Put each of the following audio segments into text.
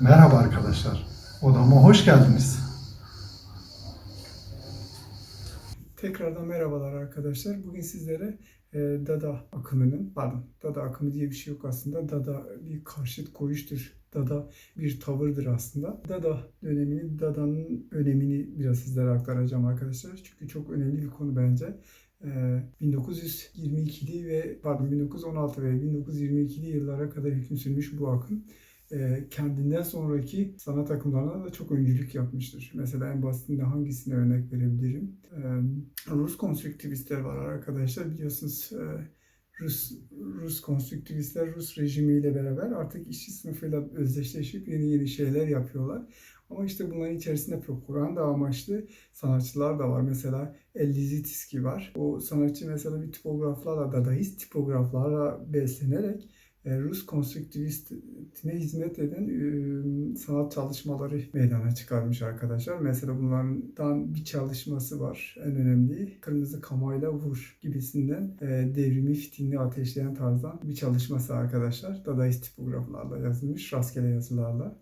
Merhaba arkadaşlar. Odama hoş geldiniz. Tekrardan merhabalar arkadaşlar. Bugün sizlere e, Dada akımının, pardon Dada akımı diye bir şey yok aslında. Dada bir karşıt koyuştur. Dada bir tavırdır aslında. Dada dönemini, Dada'nın önemini biraz sizlere aktaracağım arkadaşlar. Çünkü çok önemli bir konu bence. E, 1922'li ve pardon 1916 ve 1922'li yıllara kadar hüküm sürmüş bu akım e, kendinden sonraki sanat akımlarına da çok öncülük yapmıştır. Mesela en basitinde hangisine örnek verebilirim? E, Rus konstrüktivistler var arkadaşlar. Biliyorsunuz e, Rus Rus konstrüktivistler Rus rejimiyle beraber artık işçi sınıfıyla özdeşleşip yeni yeni şeyler yapıyorlar. Ama işte bunların içerisinde propaganda amaçlı sanatçılar da var. Mesela Ellizitiski var. O sanatçı mesela bir tipograflarla, dadaist tipograflarla beslenerek e, Rus konstrüktivistine hizmet eden e, sanat çalışmaları meydana çıkarmış arkadaşlar. Mesela bunlardan bir çalışması var en önemli. Kırmızı kamayla vur gibisinden e, devrimi fitilini ateşleyen tarzdan bir çalışması arkadaşlar. Dadaist tipograflarla yazılmış, rastgele yazılarla.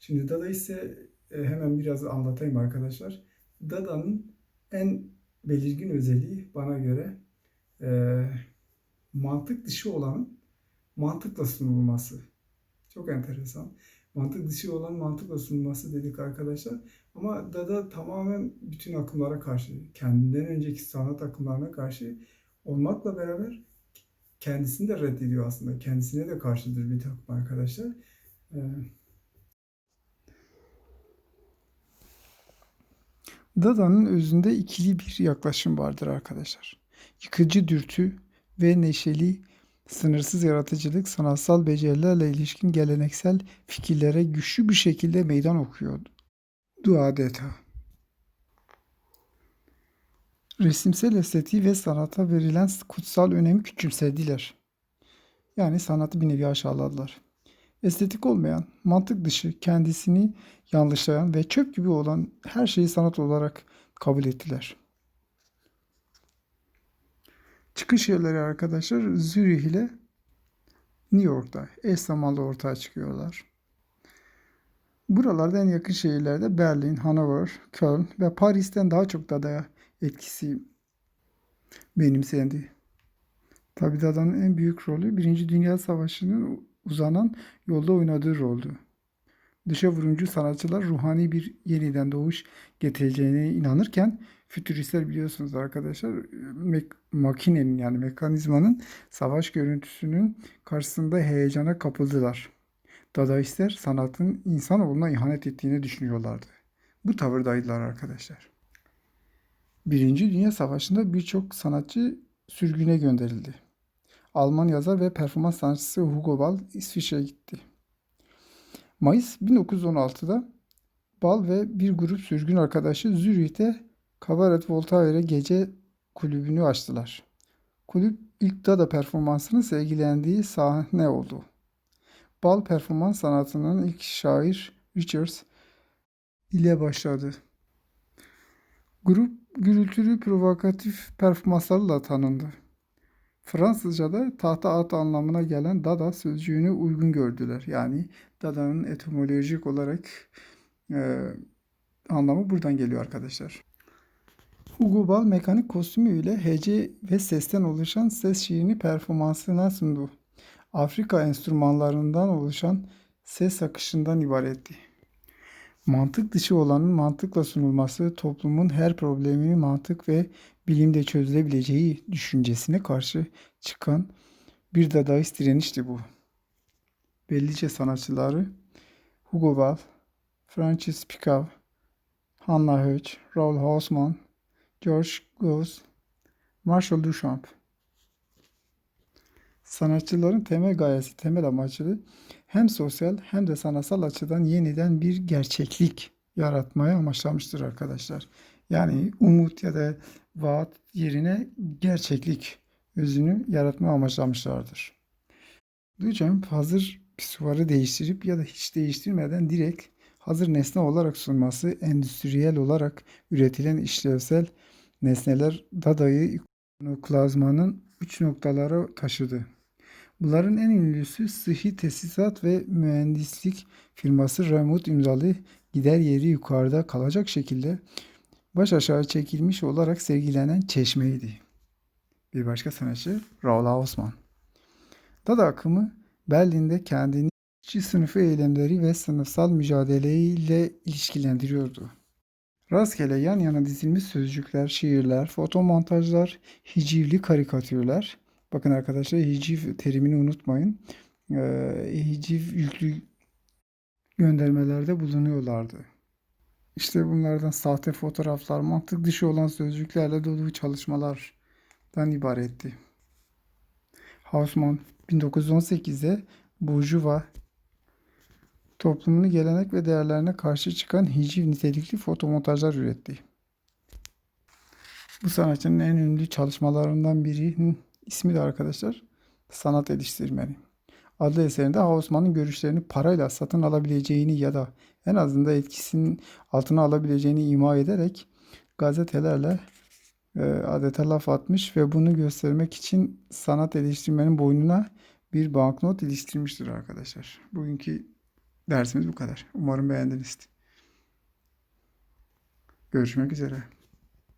Şimdi Dada ise e, hemen biraz anlatayım arkadaşlar. Dada'nın en belirgin özelliği bana göre e, mantık dışı olanın mantıkla sunulması. Çok enteresan. Mantık dışı olan mantıkla sunulması dedik arkadaşlar. Ama Dada tamamen bütün akımlara karşı, kendinden önceki sanat akımlarına karşı olmakla beraber kendisini de reddediyor aslında. Kendisine de karşıdır bir takım arkadaşlar. Ee, Dada'nın özünde ikili bir yaklaşım vardır arkadaşlar. Yıkıcı dürtü ve neşeli sınırsız yaratıcılık sanatsal becerilerle ilişkin geleneksel fikirlere güçlü bir şekilde meydan okuyordu. Du adeta. Resimsel estetiği ve sanata verilen kutsal önemi küçümsediler. Yani sanatı bir nevi aşağıladılar. Estetik olmayan, mantık dışı, kendisini yanlışlayan ve çöp gibi olan her şeyi sanat olarak kabul ettiler. Çıkış yerleri arkadaşlar Zürih ile New York'ta eş zamanlı ortaya çıkıyorlar. Buralarda en yakın şehirlerde Berlin, Hanover, Köln ve Paris'ten daha çok Dada'ya etkisi benimsendi. Tabi Dada'nın en büyük rolü Birinci Dünya Savaşı'nın uzanan yolda oynadığı roldü. Dışa vurumcu sanatçılar ruhani bir yeniden doğuş getireceğine inanırken fütüristler biliyorsunuz arkadaşlar mek- makinenin yani mekanizmanın savaş görüntüsünün karşısında heyecana kapıldılar. Dadaistler sanatın insanoğluna ihanet ettiğini düşünüyorlardı. Bu tavırdaydılar arkadaşlar. Birinci Dünya Savaşı'nda birçok sanatçı sürgüne gönderildi. Alman yazar ve performans sanatçısı Hugo Ball İsviçre'ye gitti. Mayıs 1916'da Bal ve bir grup sürgün arkadaşı Zürih'te Kabaret Voltaire gece kulübünü açtılar. Kulüp ilk Dada performansının sergilendiği sahne oldu. Bal performans sanatının ilk şair Richards ile başladı. Grup gürültülü provokatif performanslarla tanındı. Fransızca'da tahta at anlamına gelen Dada sözcüğünü uygun gördüler. Yani Dada'nın etimolojik olarak e, anlamı buradan geliyor arkadaşlar. Hugo Ball mekanik kostümüyle hece ve sesten oluşan ses şiirini performansına sundu. Afrika enstrümanlarından oluşan ses akışından ibaretti. Mantık dışı olanın mantıkla sunulması toplumun her problemini mantık ve bilimde çözülebileceği düşüncesine karşı çıkan bir dadaist direnişti bu. Bellice sanatçıları Hugo Ball, Francis Picav, Hannah Höch, Raoul Hausmann, George Gauss, Marshall Duchamp. Sanatçıların temel gayesi, temel amacı hem sosyal hem de sanatsal açıdan yeniden bir gerçeklik yaratmaya amaçlamıştır arkadaşlar. Yani umut ya da vaat yerine gerçeklik özünü yaratma amaçlamışlardır. Duchamp hazır pisuarı değiştirip ya da hiç değiştirmeden direkt hazır nesne olarak sunması, endüstriyel olarak üretilen işlevsel nesneler Dada'yı ikonoklazmanın üç noktalara taşıdı. Bunların en ünlüsü sıhhi tesisat ve mühendislik firması Remut imzalı gider yeri yukarıda kalacak şekilde baş aşağı çekilmiş olarak sergilenen çeşmeydi. Bir başka sanatçı Raul Osman. Dada akımı Berlin'de kendini işçi sınıfı eylemleri ve sınıfsal mücadeleyle ilişkilendiriyordu. Rastgele yan yana dizilmiş sözcükler, şiirler, fotomontajlar, hicivli karikatürler. Bakın arkadaşlar hiciv terimini unutmayın. Ee, hiciv yüklü göndermelerde bulunuyorlardı. İşte bunlardan sahte fotoğraflar, mantık dışı olan sözcüklerle dolu çalışmalardan ibaretti. Hausmann 1918'de Burjuva toplumunu gelenek ve değerlerine karşı çıkan hiciv nitelikli fotomontajlar üretti. Bu sanatçının en ünlü çalışmalarından birinin ismi de arkadaşlar Sanat Eleştirmeni. Adlı eserinde Hausmann'ın görüşlerini parayla satın alabileceğini ya da en azından etkisinin altına alabileceğini ima ederek gazetelerle e, adeta laf atmış ve bunu göstermek için sanat eleştirmenin boynuna bir banknot iliştirmiştir arkadaşlar. Bugünkü dersimiz bu kadar. Umarım beğendiniz. Görüşmek üzere.